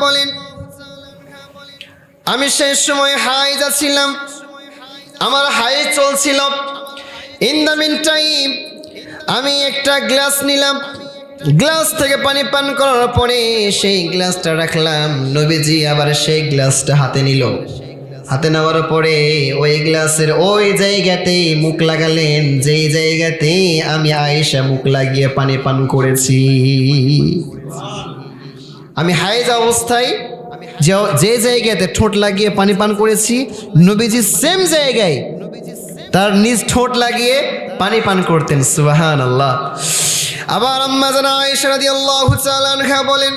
বলেন, আমি সেই সময় হাই যাচ্ছিলাম আমার হাই চলছিল। ইন দ্য মিন টাইম আমি একটা গ্লাস নিলাম। গ্লাস থেকে পানি পান করার পরে সেই গ্লাসটা রাখলাম। নবীজি আবার সেই গ্লাসটা হাতে নিল। হাতে নেওয়ার পরে ওই গ্লাসের ওই জায়গাতে মুখ লাগালেন, যেই জায়গাতে আমি আয়েশা মুখ লাগিয়ে পানি পান করেছি। আমি হাইজ অবস্থায় যে- জায়গাতে ঠোঁট লাগিয়ে পানি পান করেছি, নবীজি সেম জায়গায় তার নিজ ঠোঁট লাগিয়ে পানি পান করতেন সুবাহান আল্লাহ আবার আম্মা জানা আয়েশা রাদিয়াল্লাহু তাআলা বলেন,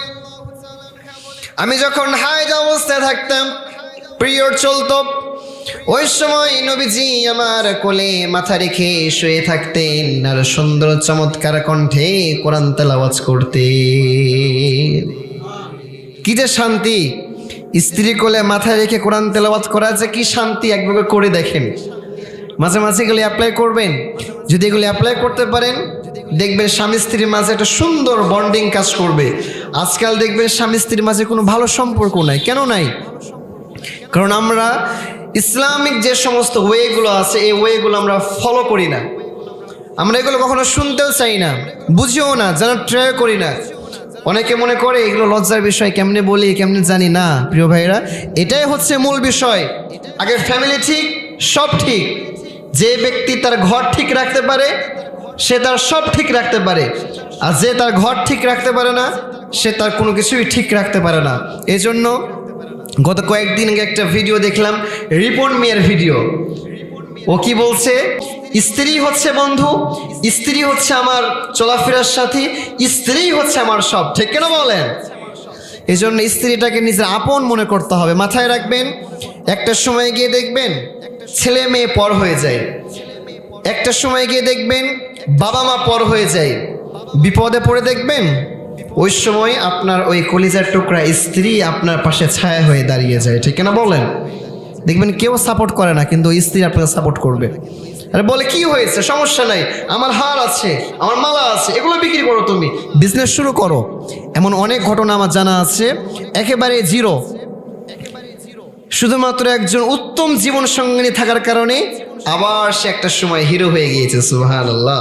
আমি যখন হাইজ অবস্থায় থাকতাম পিরিয়ড চলতো। ওই সময় নবীজি আমার কোলে মাথা রেখে শুয়ে থাকতেন আর সুন্দর চমৎকার কণ্ঠে কোরআন তেলাওয়াজ করতে কি যে শান্তি! স্ত্রী কোলে মাথায় রেখে কোরআন তেলাওয়াত করা যে কি শান্তি, একভাবে করে দেখেন। মাঝে মাঝে এগুলি অ্যাপ্লাই করবেন। যদি এগুলি অ্যাপ্লাই করতে পারেন, দেখবেন স্বামী স্ত্রীর মাঝে একটা সুন্দর বন্ডিং কাজ করবে। আজকাল দেখবেন স্বামী স্ত্রীর মাঝে কোনো ভালো সম্পর্ক নাই। কেন নাই? কারণ আমরা ইসলামিক যে সমস্ত ওয়েগুলো আছে, এই ওয়েগুলো আমরা ফলো করি না। আমরা এগুলো কখনো শুনতেও চাই না, বুঝিও না, যেন ট্রাই করি না। অনেকে মনে করে এগুলো লজ্জার বিষয়, কেমনে বলি, কেমনে জানি না, প্রিয় ভাইরা এটাই হচ্ছে মূল বিষয়। আগে ফ্যামিলি ঠিক, সব ঠিক। যে ব্যক্তি তার ঘর ঠিক রাখতে পারে, সে তার সব ঠিক রাখতে পারে। আর যে তার ঘর ঠিক রাখতে পারে না, সে তার কোনো কিছুই ঠিক রাখতে পারে না। এজন্য গত কয়েকদিন আগে একটা ভিডিও দেখলাম, রিপন মিয়ার ভিডিও ও কি বলছে? স্ত্রী হচ্ছে বন্ধু, স্ত্রী হচ্ছে আমার চলাফেরার সাথী, স্ত্রী হচ্ছে আমার সব। ঠিক কেন বলেন? এই জন্য স্ত্রীটাকে নিজের আপন মনে করতে হবে। মাথায় রাখবেন, একটা সময় গিয়ে দেখবেন, ছেলে মেয়ে পর হয়ে যায়। একটা সময় গিয়ে দেখবেন, বাবা মা পর হয়ে যায়। বিপদে পড়ে দেখবেন ওই সময় আপনার ওই কলিজার টুকরা স্ত্রী আপনার পাশে ছায়া হয়ে দাঁড়িয়ে যায়, ঠিক না বলেন? দেখবেন কেউ সাপোর্ট করে না, কিন্তু স্ত্রী আপনাকে সাপোর্ট করবে। আরে বলে, কি হয়েছে? সমস্যা নাই। আমার হার আছে, আমার মালা আছে, এগুলো বিক্রি করো তুমি। বিজনেস শুরু করো। এমন অনেক ঘটনা আমার জানা আছে। একেবারে জিরো শুধুমাত্র একজন উত্তম জীবন সঙ্গিনী থাকার কারণে আবার সে একটা সময় হিরো হয়ে গিয়েছে সুহান আল্লাহ